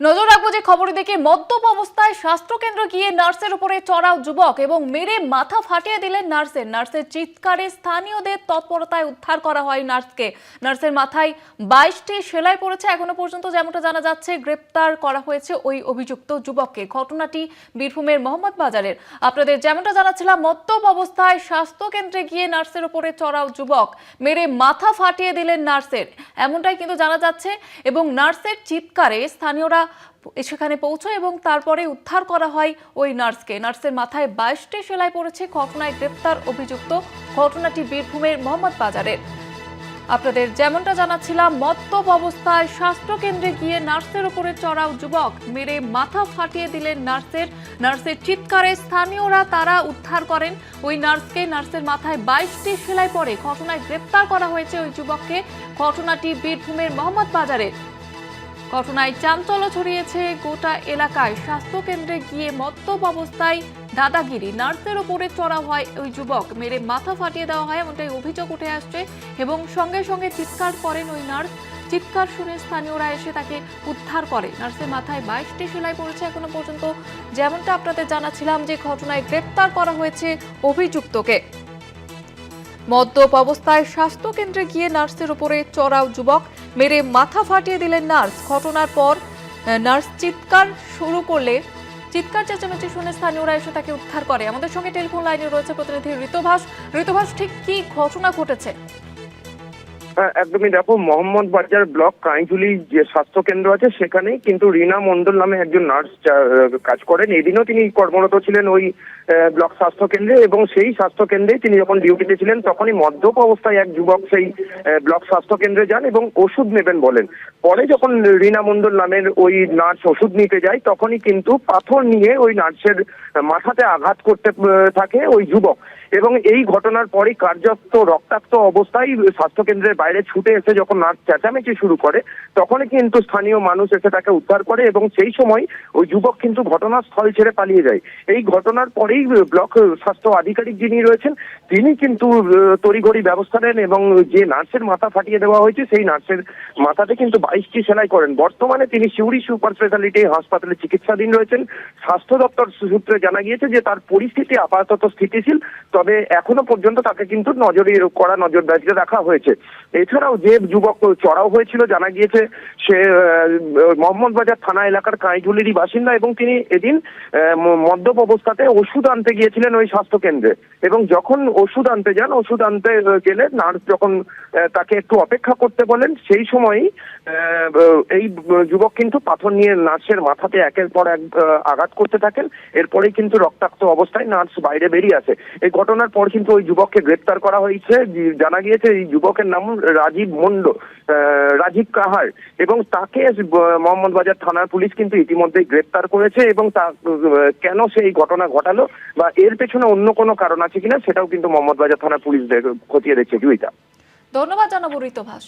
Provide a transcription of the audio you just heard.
নজর রাখব যে খবরের দিকে মদ্যপ অবস্থায় স্বাস্থ্যকেন্দ্র গিয়ে নার্সের উপরে চড়াও যুবক এবং মেরে মাথা ফাটিয়ে দিলেন নার্সের। নার্সের চিৎকারে স্থানীয়দের তৎপরতায় উদ্ধার করা হয় নার্সকে। নার্সের মাথায় বাইশটি সেলাই পড়েছে। এখনও পর্যন্ত যেমনটা জানা যাচ্ছে, গ্রেপ্তার করা হয়েছে ওই অভিযুক্ত যুবককে। ঘটনাটি বীরভূমের মোহাম্মদ বাজারের। আপনাদের যেমনটা জানাচ্ছিলাম, মদ্যপ অবস্থায় স্বাস্থ্যকেন্দ্রে গিয়ে নার্সের উপরে চড়াও যুবক, মেরে মাথা ফাটিয়ে দিলেন নার্সের। এমনটাই কিন্তু জানা যাচ্ছে এবং নার্সের চিৎকারে স্থানীয়রা সেখানে পৌঁছয় এবং তারপরে উদ্ধার করা হয় ওই নার্সকে। নার্সের মাথায় বাইশটি সেলাই পড়েছে। ঘটনায় গ্রেপ্তার অভিযুক্ত। ঘটনাটি বীরভূমের মোহাম্মদ বাজারের। আপনাদের যেমনটা জানাচ্ছিলাম মত্তব অবস্থায় স্বাস্থ্য কেন্দ্রে গিয়ে নার্সের উপরে চড়াও যুবক। মেরে মাথা ফাটিয়ে দিলেন নার্সের। নার্সের চিৎকারে স্থানীয়রা তারা উদ্ধার করেন। ওই নার্সকে নার্সের মাথায় বাইশটি সেলাই পরে ঘটনায় গ্রেপ্তার করা হয়েছে ওই যুবককে। ঘটনাটি বীরভূমের মোহাম্মদ বাজারের। ঘটনায় চাঞ্চল্য ছড়িয়েছে গোটা এলাকায় স্বাস্থ্য কেন্দ্রে গিয়ে মদ্যপ অবস্থায় দাদাগিরি। নার্সের উপরে চড়া হয় ওই যুবক। মেরে মাথা ফাটিয়ে দেওয়া হয় এমনটাই অভিযোগ উঠে আসছে এবং সঙ্গে সঙ্গে চিৎকার করেন ওই নার্স। চিৎকার শুনে স্থানীয়রা এসে তাকে উদ্ধার করে। নার্সের মাথায় বাইশটি সেলাই পড়েছে এখনও পর্যন্ত। যেমনটা আপনাদের জানাচ্ছিলাম যে ঘটনায় গ্রেপ্তার করা হয়েছে অভিযুক্তকে। মদ্যপ অবস্থায় স্বাস্থ্য কেন্দ্রে গিয়ে নার্সের উপরে চড়াও যুবক মেরে মাথা ফাটিয়ে দিলেন নার্স। ঘটনার পর নার্স চিৎকার শুরু করলে, চিৎকার চেঁচামেচি শুনে স্থানীয়রা এসে তাকে উদ্ধার করে। আমাদের সঙ্গে টেলিফোন লাইনে রয়েছে প্রতিনিধি ঋতভাস ঋতুভাস ঠিক কি ঘটনা ঘটেছে? একদমই দেখো, মোহাম্মদ বাজার ব্লক, কাঁইজুলি যে স্বাস্থ্য কেন্দ্র আছে সেখানেই কিন্তু রিনা মন্ডল নামে একজন নার্স কাজ করেন। এদিনও তিনি কর্মরত ছিলেন ওই ব্লক স্বাস্থ্য কেন্দ্রে এবং সেই স্বাস্থ্য কেন্দ্রে তিনি যখন ডিউটিতে ছিলেন, তখনই মদ্যপ অবস্থায় এক যুবক সেই ব্লক স্বাস্থ্য কেন্দ্রে যান এবং ওষুধ নেবেন বলেন। পরে যখন রিনা মন্ডল নামের ওই নার্স ওষুধ নিতে যায়, তখনই কিন্তু পাথর নিয়ে ওই নার্সের মাথাতে আঘাত করতে থাকে ওই যুবক। এবং এই ঘটনার পরেই কার্যত রক্তাক্ত অবস্থায় স্বাস্থ্য কেন্দ্রের বাইরে ছুটে এসে যখন নার্স চেঁচামেচি শুরু করে, তখনই কিন্তু স্থানীয় মানুষ এসে তাকে উদ্ধার করে এবং সেই সময় ওই যুবক কিন্তু ঘটনাস্থল ছেড়ে পালিয়ে যায়। এই ঘটনার পরেই ব্লক স্বাস্থ্য আধিকারিক যিনি রয়েছেন, তিনি কিন্তু তড়িঘড়ি ব্যবস্থা নেন এবং যে নার্সের মাথা ফাটিয়ে দেওয়া হয়েছে, সেই নার্সের মাথাতে কিন্তু বাইশটি সেলাই করেন। বর্তমানে তিনি সিউড়ি সুপার স্পেশালিটি হাসপাতালে চিকিৎসাধীন রয়েছেন। স্বাস্থ্য দপ্তর সূত্রে জানা গিয়েছে যে তার পরিস্থিতি আপাতত স্থিতিশীল, তবে এখনও পর্যন্ত তাকে কিন্তু নজরে করা নজরদারিতে রাখা হয়েছে। এছাড়াও যে যুবক চড়াও হয়েছিল, জানা গিয়েছে সে মোহাম্মদ বাজার থানা এলাকার কাঁইঝুলিরই বাসিন্দা এবং তিনি এদিন মদ্যপ অবস্থাতে ওষুধ আনতে গিয়েছিলেন ওই স্বাস্থ্য কেন্দ্রে এবং যখন ওষুধ আনতে যান, ওষুধ আনতে গেলে নার্স যখন তাকে একটু অপেক্ষা করতে বলেন, সেই সময়ই এই যুবক কিন্তু পাথর নিয়ে নার্সের মাথাতে একের পর এক আঘাত করতে থাকেন। এরপরেই কিন্তু রক্তাক্ত অবস্থায় নার্স বাইরে বেরিয়ে আসে। এই ঘটনার পর কিন্তু ওই যুবককে গ্রেপ্তার করা হয়েছে। জানা গিয়েছে, এই যুবকের নাম রাজীব মন্ড আহ, রাজীব কাহার এবং তাকে মোহাম্মদ বাজার থানার পুলিশ কিন্তু ইতিমধ্যে গ্রেপ্তার করেছে এবং তা কেন সেই ঘটনা ঘটালো বা এর পেছনে অন্য কোনো কারণ আছে কিনা সেটাও কিন্তু মোহাম্মদ বাজার থানার পুলিশ খতিয়ে দেখছে জুইতা ধন্যবাদ জানাব ঋতভাস